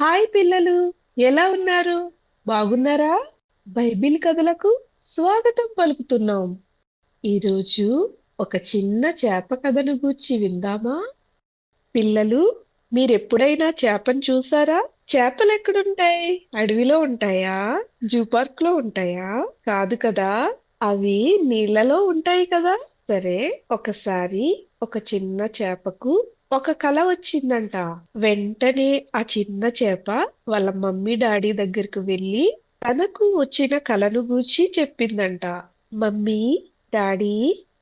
Hi పిల్లలు ఎలా ఉన్నారు? బాగున్నారా? బైబిల్ కథలకు స్వాగతం పలుకుతున్నాం. ఈరోజు ఒక చిన్న చేప కథను గూర్చి విందామా? పిల్లలు మీరెప్పుడైనా చేపను చూసారా? చేపలు ఎక్కడుంటాయి? అడవిలో ఉంటాయా? జూ పార్క్లో ఉంటాయా? కాదు కదా? అవి నీళ్ళలో ఉంటాయి కదా? సరే ఒకసారి ఒక చిన్న చేపకు ఒక కల వచ్చిందంట. వెంటనే ఆ చిన్న చేప వాళ్ళ మమ్మీ డాడీ దగ్గరకు వెళ్ళి తనకు వచ్చిన కలను గూర్చి చెప్పిందంట. మమ్మీ డాడీ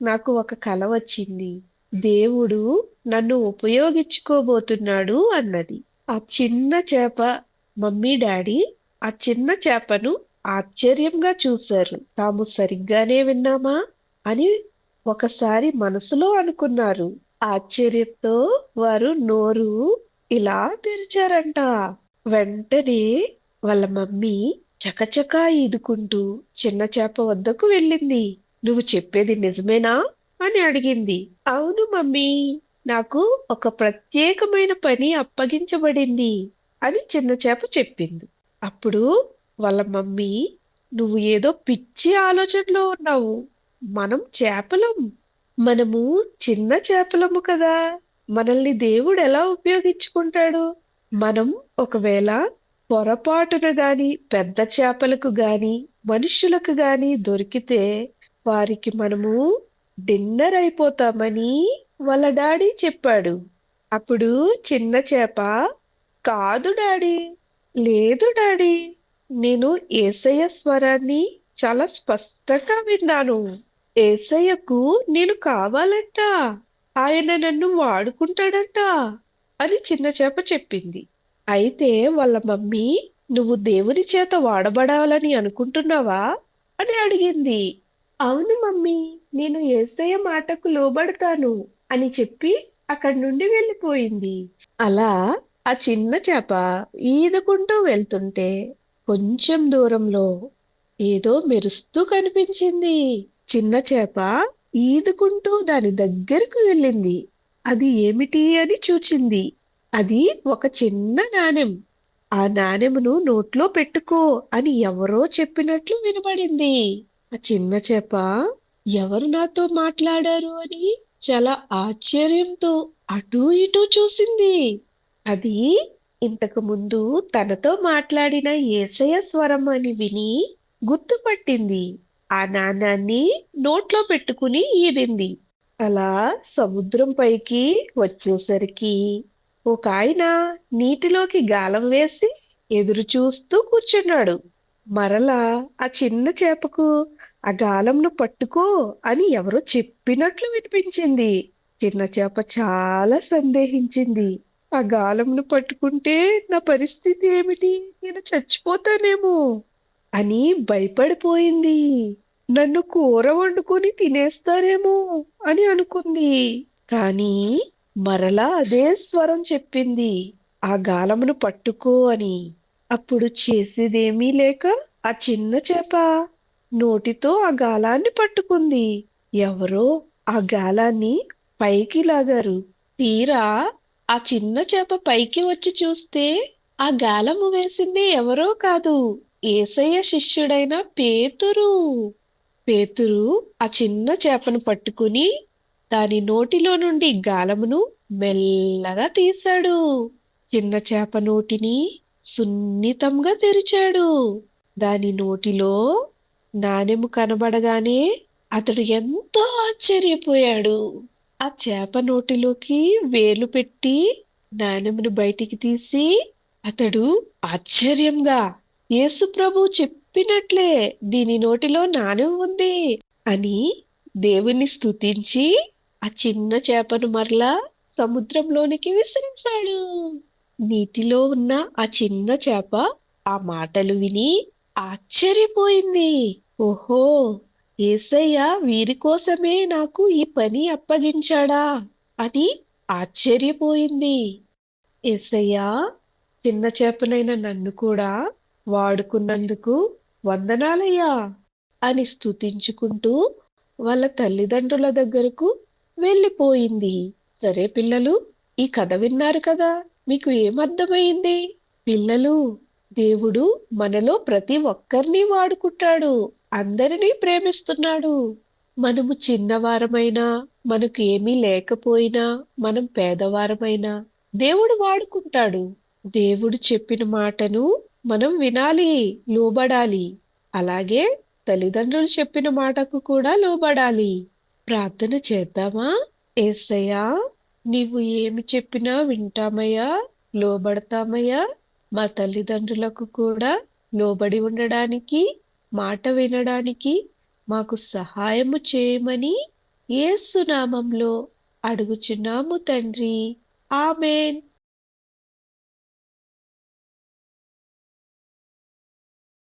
నాకు ఒక కల వచ్చింది. దేవుడు నన్ను ఉపయోగించుకోబోతున్నాడు అన్నది. ఆ చిన్న చేప మమ్మీ డాడీ ఆ చిన్న చేపను ఆశ్చర్యంగా చూశారు. తాము సరిగ్గానే విన్నామా? అని ఒకసారి మనసులో అనుకున్నారు. ఆశ్చర్యంతో వారు నోరు ఇలా తెరిచారంట. వెంటనే వాళ్ళ మమ్మీ చకచకా ఈదుకుంటూ చిన్న చేప వద్దకు వెళ్ళింది. నువ్వు చెప్పేది నిజమేనా? అని అడిగింది. అవును మమ్మీ నాకు ఒక ప్రత్యేకమైన పని అప్పగించబడింది అని చిన్న చేప చెప్పింది. అప్పుడు వాళ్ళ మమ్మీ నువ్వు ఏదో పిచ్చి ఆలోచనలో ఉన్నావు. మనం చేపలం. మనము చిన్న చేపలము కదా. మనల్ని దేవుడు ఎలా ఉపయోగించుకుంటాడు? మనం ఒకవేళ పొరపాటున గాని పెద్ద చేపలకు గాని మనుషులకు గాని దొరికితే వారికి మనము డిన్నర్ అయిపోతామని వాళ్ళ డాడీ చెప్పాడు. అప్పుడు చిన్న చేప కాదు డాడీ లేదు డాడీ నేను ఏసయ్య స్వరాన్ని చాలా స్పష్టంగా విన్నాను. ఏసయ్యకు నేను కావాలంట. ఆయన నన్ను వాడుకుంటాడంట అని చిన్న చేప చెప్పింది. అయితే వాళ్ళ మమ్మీ నువ్వు దేవుని చేత వాడబడాలని అనుకుంటున్నావా? అని అడిగింది. అవును మమ్మీ నేను ఏసయ్య మాటకు లోబడతాను అని చెప్పి అక్కడి నుండి వెళ్ళిపోయింది. అలా ఆ చిన్న చేప ఈదుకుంటూ వెళ్తుంటే కొంచెం దూరంలో ఏదో మెరుస్తూ కనిపించింది. చిన్న చేప ఈదుకుంటూ దాని దగ్గరకు వెళ్ళింది. అది ఏమిటి అని చూచింది. అది ఒక చిన్న నాణెం. ఆ నాణెమును నోట్లో పెట్టుకో అని ఎవరో చెప్పినట్లు వినబడింది. ఆ చిన్న చేప ఎవరు నాతో మాట్లాడారు? అని చాలా ఆశ్చర్యంతో అటూ ఇటూ చూసింది. అది ఇంతకు ముందు తనతో మాట్లాడిన ఏసయ స్వరం అని విని గుర్తుపట్టింది. ఆ నాణాన్ని నోట్లో పెట్టుకుని ఈదింది. అలా సముద్రం పైకి వచ్చేసరికి ఒక ఆయన నీటిలోకి గాలం వేసి ఎదురు చూస్తూ కూర్చున్నాడు. మరలా ఆ చిన్న చేపకు ఆ గాలంను పట్టుకో అని ఎవరో చెప్పినట్లు వినిపించింది. చిన్న చేప చాలా సందేహించింది. ఆ గాలంను పట్టుకుంటే నా పరిస్థితి ఏమిటి? నేను చచ్చిపోతానేమో. అని భయపడిపోయింది. నన్ను కూర వండుకొని తినేస్తారేమో అని అనుకుంది. కానీ మరలా అదే స్వరం చెప్పింది. ఆ గాలమును పట్టుకో అని. అప్పుడు చేసేదేమీ లేక ఆ చిన్న చేప నోటితో ఆ గాలాన్ని పట్టుకుంది. ఎవరో ఆ గాలాన్ని పైకి లాగారు. తీరా ఆ చిన్న చేప పైకి వచ్చి చూస్తే ఆ గాలము వేసింది ఎవరో కాదు. ఏసయ్య శిష్యుడైన పేతురు. పేతురు ఆ చిన్న చేపను పట్టుకుని దాని నోటిలో నుండి గాలమును మెల్లగా తీశాడు. చిన్న చేప నోటిని సున్నితంగా తెరిచాడు. దాని నోటిలో నాణెము కనబడగానే అతడు ఎంతో ఆశ్చర్యపోయాడు. ఆ చేప నోటిలోకి వేలు పెట్టి నాణెమును బయటికి తీసి అతడు ఆశ్చర్యంగా యేసు ప్రభు చెప్పినట్లే దీని నోటిలో నాణెం ఉంది అని దేవుని స్తుతించి ఆ చిన్న చేపను మరలా సముద్రంలోనికి విసిరించాడు. నీటిలో ఉన్న ఆ చిన్న చేప ఆ మాటలు విని ఆశ్చర్యపోయింది. ఓహో ఏసయ్య వీరి కోసమే నాకు ఈ పని అప్పగించాడా అని ఆశ్చర్యపోయింది. ఏసయ్య చిన్న చేపనైన నన్ను కూడా వాడుకున్నందుకు వందనాలయ్యా అని స్తుతించుకుంటూ వాళ్ళ తల్లిదండ్రుల దగ్గరకు వెళ్ళిపోయింది. సరే పిల్లలు ఈ కథ విన్నారు కదా మీకు ఏమర్థమైంది? పిల్లలు దేవుడు మనలో ప్రతి ఒక్కరిని వాడుకుంటాడు అందరినీ ప్రేమిస్తున్నాడు. మనము చిన్నవారమైనా మనకు ఏమీ లేకపోయినా మనం పేదవారమైనా దేవుడు వాడుకుంటాడు. దేవుడు చెప్పిన మాటను మనం వినాలి లోబడాలి. అలాగే తల్లిదండ్రులు చెప్పిన మాటకు కూడా లోబడాలి. ప్రార్థన చేద్దామా? ఏసయ్యా నీవు ఏమి చెప్పినా వింటామయ్యా లోబడతామయ్యా. మా తల్లిదండ్రులకు కూడా లోబడి ఉండడానికి మాట వినడానికి మాకు సహాయము చేయమని ఏసునామంలో అడుగుచున్నాము తండ్రి. ఆమెన్.